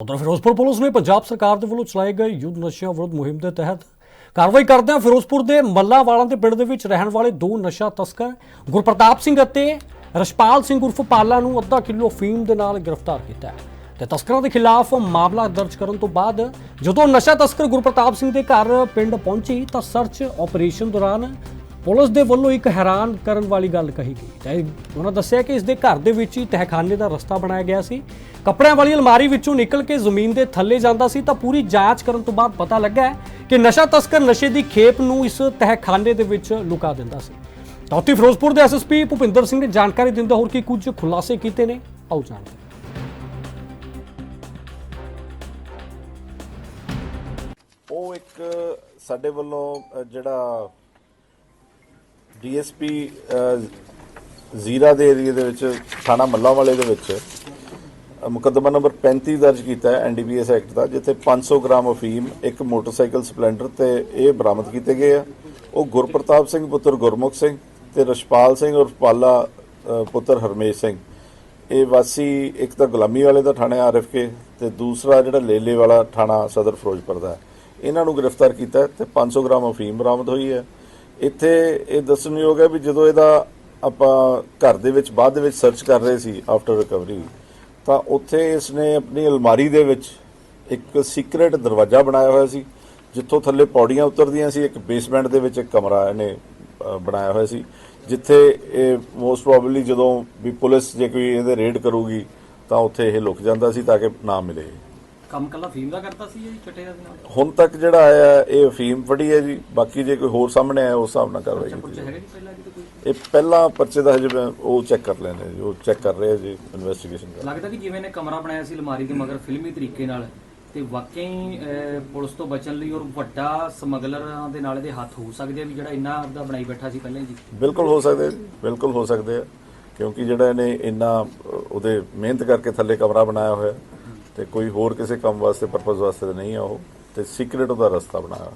ਉਧਰ ਫਿਰੋਜ਼ਪੁਰ ਪੁਲਿਸ ਨੇ ਪੰਜਾਬ ਸਰਕਾਰ ਦੇ ਵੱਲੋਂ ਚਲਾਏ ਗਏ ਯੁੱਧ ਨਸ਼ਿਆਂ ਵਿਰੁੱਧ ਮੁਹਿੰਮ ਦੇ ਤਹਿਤ ਕਾਰਵਾਈ ਕਰਦਿਆਂ ਫਿਰੋਜ਼ਪੁਰ ਦੇ ਮੱਲਾਵਾਲਾਂ ਦੇ ਪਿੰਡ ਦੇ ਵਿੱਚ ਰਹਿਣ ਵਾਲੇ ਦੋ ਨਸ਼ਾ ਤਸਕਰ ਗੁਰਪ੍ਰਤਾਪ ਸਿੰਘ ਅਤੇ ਰਸ਼ਪਾਲ ਸਿੰਘ ਉਰਫ ਪਾਲਾ ਨੂੰ ਅੱਧਾ ਕਿਲੋ ਫੀਮ ਦੇ ਨਾਲ ਗ੍ਰਿਫਤਾਰ ਕੀਤਾ ਹੈ। ਤੇ ਤਸਕਰਾਂ ਦੇ ਖਿਲਾਫ ਮਾਮਲਾ ਦਰਜ ਕਰਨ ਤੋਂ ਬਾਅਦ ਜਦੋਂ ਨਸ਼ਾ ਤਸਕਰ ਗੁਰਪ੍ਰਤਾਪ ਸਿੰਘ ਦੇ ਘਰ ਪਿੰਡ ਪਹੁੰਚੀ ਤਾਂ ਸਰਚ ਆਪਰੇਸ਼ਨ ਦੌਰਾਨ ਪੁਲਿਸ ਦੇ ਵੱਲੋਂ ਇੱਕ ਹੈਰਾਨ ਕਰਨ ਵਾਲੀ ਗੱਲ ਕਹੀ ਗਈ। ਉਹਨਾਂ ਦੱਸਿਆ ਕਿ ਇਸ ਦੇ ਘਰ ਦੇ ਵਿੱਚ ਹੀ ਤਹਿਖਾਨੇ ਦਾ ਰਸਤਾ ਬਣਾਇਆ ਗਿਆ ਸੀ। ਕੱਪੜਿਆਂ ਵਾਲੀ ਅਲਮਾਰੀ ਵਿੱਚੋਂ ਨਿਕਲ ਕੇ ਜ਼ਮੀਨ ਦੇ ਥੱਲੇ ਜਾਂਦਾ ਸੀ ਤਾਂ ਪੂਰੀ ਜਾਂਚ ਕਰਨ ਤੋਂ ਬਾਅਦ ਪਤਾ ਲੱਗਾ ਕਿ ਨਸ਼ਾ ਤਸਕਰ ਨਸ਼ੇ ਦੀ ਖੇਪ ਨੂੰ ਇਸ ਤਹਿਖਾਨੇ ਦੇ ਵਿੱਚ ਲੁਕਾ ਦਿੰਦਾ ਸੀ। ਤਾਂ ਉੱਥੇ ਫਿਰੋਜ਼ਪੁਰ ਦੇ ਐਸਐਸਪੀ ਭੁਪਿੰਦਰ ਸਿੰਘ ਨੇ ਜਾਣਕਾਰੀ ਦਿੰਦੇ ਹੋਰ ਕਿ ਕੁਝ ਖੁਲਾਸੇ ਕੀਤੇ ਨੇ। ਆਓ ਜਾਣਦੇ ਹਾਂ। ਉਹ ਇੱਕ ਸਾਡੇ ਵੱਲੋਂ ਜਿਹੜਾ ਡੀਐਸਪੀ ਜ਼ੀਰਾ ਦੇ ਏਰੀਆ ਦੇ ਵਿੱਚ, ਥਾਣਾ ਮੱਲਾ ਵਾਲੇ ਦੇ ਵਿੱਚ ਮੁਕੱਦਮਾ ਨੰਬਰ 35 ਦਰਜ ਕੀਤਾ ਹੈ ਐਨਡੀਪੀਐਸ ਐਕਟ ਦਾ, ਜਿੱਥੇ 500 ਗ੍ਰਾਮ ਅਫੀਮ, ਇੱਕ ਮੋਟਰਸਾਈਕਲ ਸਪਲੈਂਡਰ ਤੇ ਇਹ ਬਰਾਮਦ ਕੀਤੇ ਗਏ ਆ। ਉਹ ਗੁਰਪ੍ਰਤਾਪ ਸਿੰਘ, ਪੁੱਤਰ ਗੁਰਮੁਖ ਸਿੰਘ ਤੇ ਰਸ਼ਪਾਲ ਸਿੰਘ ਉਰਫ ਪਾਲਾ ਪੁੱਤਰ ਹਰਮੇਸ਼ ਸਿੰਘ। ਇਹ ਵਾਸੀ ਇੱਕ ਤਾਂ ਗੁਲਾਮੀ ਵਾਲੇ ਦਾ ਥਾਣਾ ਆਰਐਫਕੇ ਤੇ ਦੂਸਰਾ ਜਿਹੜਾ ਲੇਲੇ ਵਾਲਾ ਥਾਣਾ ਸਦਰ ਫਿਰੋਜ਼ਪੁਰ ਦਾ ਇਹਨਾਂ ਨੂੰ ਗ੍ਰਿਫਤਾਰ ਕੀਤਾ ਹੈ ਤੇ 500 ਗ੍ਰਾਮ ਅਫੀਮ ਬਰਾਮਦ ਹੋਈ ਹੈ। ਇੱਥੇ ਇਹ ਦੱਸਣਯੋਗ ਹੈ ਵੀ ਜਦੋਂ ਇਹਦਾ ਆਪਾਂ ਘਰ ਦੇ ਵਿੱਚ, ਬਾਅਦ ਦੇ ਵਿੱਚ ਸਰਚ ਕਰ ਰਹੇ ਸੀ ਆਫਟਰ ਰਿਕਵਰੀ ਤਾਂ ਉੱਥੇ ਇਸ ਨੇ ਆਪਣੀ ਅਲਮਾਰੀ ਦੇ ਵਿੱਚ ਇੱਕ ਸੀਕ੍ਰੇਟ ਦਰਵਾਜ਼ਾ ਬਣਾਇਆ ਹੋਇਆ ਸੀ, ਜਿੱਥੋਂ ਥੱਲੇ ਪੌੜੀਆਂ ਉਤਰਦੀਆਂ ਸੀ, ਇੱਕ ਬੇਸਮੈਂਟ ਦੇ ਵਿੱਚ ਇੱਕ ਕਮਰਾ ਇਹਨੇ ਬਣਾਇਆ ਹੋਇਆ ਸੀ, ਜਿੱਥੇ ਇਹ ਮੋਸਟ ਪ੍ਰੋਬਬਲੀ ਜਦੋਂ ਵੀ ਪੁਲਿਸ ਜੇ ਕੋਈ ਇਹਦੇ ਰੇਡ ਕਰੂਗੀ, ਤਾਂ ਉੱਥੇ ਇਹ ਲੁਕ ਜਾਂਦਾ ਸੀ ਤਾਂ ਕਿ ਨਾ ਮਿਲੇ। ਕੰਮ ਕੱਲਾ ਫੀਮ ਦਾ ਕਰਦਾ ਸੀ ਜੀ ਚਟੇ ਦਾ ਨਾਲ? ਹੁਣ ਤੱਕ ਜਿਹੜਾ ਆਇਆ ਇਹ ਅਫੀਮ ਫੜੀ ਹੈ ਜੀ। ਬਾਕੀ ਜੇ ਕੋਈ ਹੋਰ ਸਾਹਮਣੇ ਆਇਆ ਉਸ ਹਿਸਾਬ ਨਾਲ ਕਾਰਵਾਈ ਕੀਤੀ ਜਾਏਗੀ। ਹੈਗਾ ਜੀ ਪਹਿਲਾਂ ਕਿਤੇ ਕੋਈ? ਇਹ ਪਹਿਲਾਂ ਪਰਚੇ ਦਾ ਹਜੇ ਮੈਂ ਉਹ ਚੈੱਕ ਕਰ ਲੈਣੇ ਜੀ ਉਹ ਚੈੱਕ ਕਰ ਰਹੇ ਆ ਜੀ ਇਨਵੈਸਟੀਗੇਸ਼ਨ ਕਰ ਲੱਗਦਾ ਕਿ ਜਿਵੇਂ ਨੇ ਕਮਰਾ ਬਣਾਇਆ ਸੀ ਅਲਮਾਰੀ ਦੇ ਮਗਰ ਫਿਲਮੀ ਤਰੀਕੇ ਨਾਲ ਤੇ ਵਾਕਈ ਅਹ, ਪੁਲਿਸ ਤੋਂ ਬਚਣ ਲਈ ਔਰ ਵੱਡਾ ਸਮਗਲਰਾਂ ਦੇ ਨਾਲ ਇਹਦੇ ਹੱਥ ਹੋ ਸਕਦੇ ਆ ਵੀ ਜਿਹੜਾ ਇੰਨਾ ਆਪਦਾ ਬਣਾਈ ਬੈਠਾ ਸੀ ਪਹਿਲਾਂ ਹੀ ਜੀ? ਬਿਲਕੁਲ ਹੋ ਸਕਦੇ ਆ ਜੀ, ਬਿਲਕੁਲ ਹੋ ਸਕਦੇ ਆ। ਕਿਉਂਕਿ ਜਿਹੜਾ ਇਹਨੇ ਇੰਨਾ ਅ, ਉਹਦੇ ਮਿਹਨਤ ਕਰਕੇ ਥੱਲੇ ਕਮਰਾ ਬਣਾਇਆ ਹੋਇਆ ਤੇ ਕੋਈ ਹੋਰ ਕਿਸੇ ਕੰਮ ਵਾਸਤੇ ਪਰਪਸ ਵਾਸਤੇ ਤਾਂ ਨਹੀਂ ਆ ਉਹ। ਤੇ ਸੀਕ੍ਰੇਟ ਉਹਦਾ ਰਸਤਾ ਬਣਾਇਆ।